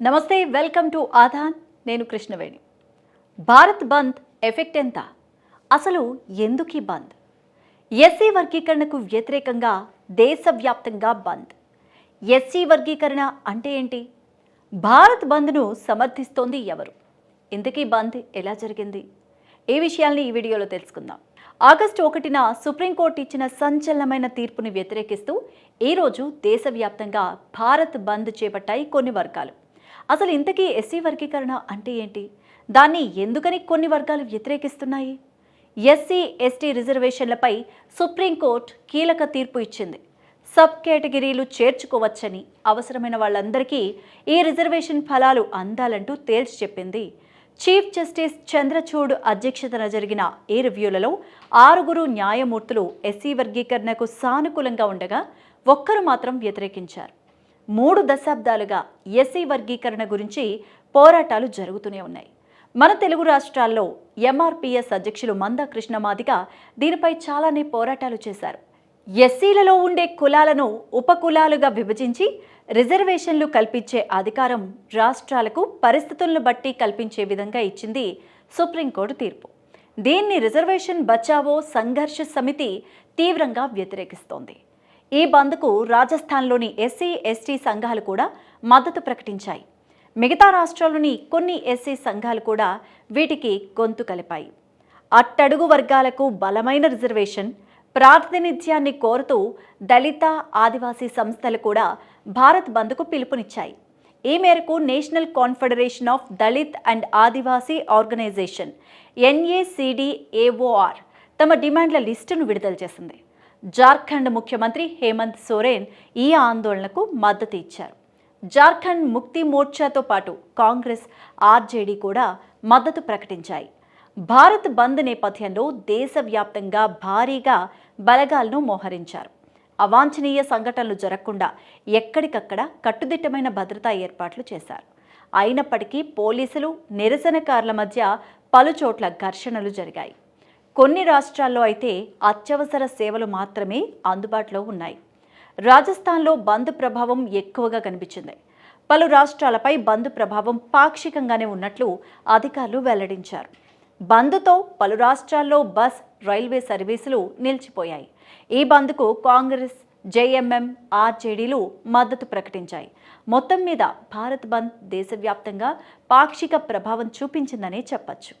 నమస్తే welcome to ఆధాన్. నేను కృష్ణవేణి. భారత్ బంద్ effect ఎంత? అసలు ఎందుకు బంద్? ఎస్సీ వర్గీకరణకు వ్యతిరేకంగా దేశవ్యాప్తంగా బంద్. ఎస్సీ వర్గీకరణ అంటే ఏంటి? భారత్ బంద్ను సమర్థిస్తోంది ఎవరు? ఇంతకీ బంద్ ఎలా జరిగింది? ఏ విషయాల్ని ఈ వీడియోలో తెలుసుకుందాం. ఆగస్టు ఒకటిన సుప్రీంకోర్టు ఇచ్చిన సంచలనమైన తీర్పుని వ్యతిరేకిస్తూ ఈరోజు దేశవ్యాప్తంగా భారత్ బంద్ చేపట్టాయి కొన్ని వర్గాలు. అసలు ఇంతకీ ఎస్సీ వర్గీకరణ అంటే ఏంటి? దాన్ని ఎందుకని కొన్ని వర్గాలు వ్యతిరేకిస్తున్నాయి? ఎస్సీ ఎస్టీ రిజర్వేషన్లపై సుప్రీంకోర్టు కీలక తీర్పు ఇచ్చింది. సబ్ కేటగిరీలు చేర్చుకోవచ్చని అవసరమైన వాళ్ళందరికీ ఈ రిజర్వేషన్ ఫలాలు అందాలంటూ తేల్చి చెప్పింది. చీఫ్ జస్టిస్ చంద్రచూడ్ అధ్యక్షతన జరిగిన ఈ రివ్యూలలో ఆరుగురు న్యాయమూర్తులు ఎస్సీ వర్గీకరణకు సానుకూలంగా ఉండగా ఒక్కరు మాత్రం వ్యతిరేకించారు. మూడు దశాబ్దాలుగా ఎస్సీ వర్గీకరణ గురించి పోరాటాలు జరుగుతూనే ఉన్నాయి. మన తెలుగు రాష్ట్రాల్లో ఎంఆర్పిఎస్ అధ్యక్షులు మందా కృష్ణమాదిక దీనిపై చాలానే పోరాటాలు చేశారు. ఎస్సీలలో ఉండే కులాలను ఉపకులాలుగా విభజించి రిజర్వేషన్లు కల్పించే అధికారం రాష్ట్రాలకు పరిస్థితులను బట్టి కల్పించే విధంగా ఇచ్చింది సుప్రీంకోర్టు తీర్పు. దీన్ని రిజర్వేషన్ బచావో సంఘర్ష సమితి తీవ్రంగా వ్యతిరేకిస్తోంది. ఈ బంద్కు రాజస్థాన్లోని ఎస్సీ ఎస్టీ సంఘాలు కూడా మద్దతు ప్రకటించాయి. మిగతా రాష్ట్రాల్లోని కొన్ని ఎస్సీ సంఘాలు కూడా వీటికి గొంతు కలిపాయి. అట్టడుగు వర్గాలకు బలమైన రిజర్వేషన్ ప్రాతినిధ్యాన్ని కోరుతూ దళిత ఆదివాసీ సంస్థలు కూడా భారత్ బంద్కు పిలుపునిచ్చాయి. ఈ మేరకు national confederation of Dalit and Adivasi organisation NACDAOR తమ డిమాండ్ల లిస్టును విడుదల చేసింది. జార్ఖండ్ ముఖ్యమంత్రి హేమంత్ సోరెన్ ఈ ఆందోళనకు మద్దతు ఇచ్చారు. జార్ఖండ్ ముక్తి మోర్చాతో పాటు కాంగ్రెస్ ఆర్జేడీ కూడా మద్దతు ప్రకటించాయి. భారత్ బంద్ నేపథ్యంలో దేశవ్యాప్తంగా భారీగా బలగాలను మోహరించారు. అవాంఛనీయ సంఘటనలు జరగకుండా ఎక్కడికక్కడ కట్టుదిట్టమైన భద్రతా ఏర్పాట్లు చేశారు. అయినప్పటికీ పోలీసులు నిరసనకారుల మధ్య పలుచోట్ల ఘర్షణలు జరిగాయి. కొన్ని రాష్ట్రాల్లో అయితే అత్యవసర సేవలు మాత్రమే అందుబాటులో ఉన్నాయి. రాజస్థాన్లో బంద్ ప్రభావం ఎక్కువగా కనిపించింది. పలు రాష్ట్రాలపై బంద్ ప్రభావం పాక్షికంగానే ఉన్నట్లు అధికారులు వెల్లడించారు. బంద్తో పలు రాష్ట్రాల్లో బస్ రైల్వే సర్వీసులు నిలిచిపోయాయి. ఈ బంద్కు కాంగ్రెస్ జేఎంఎం ఆర్జేడీలు మద్దతు ప్రకటించాయి. మొత్తం మీద భారత్ బంద్ దేశవ్యాప్తంగా పాక్షిక ప్రభావం చూపించిందనే చెప్పచ్చు.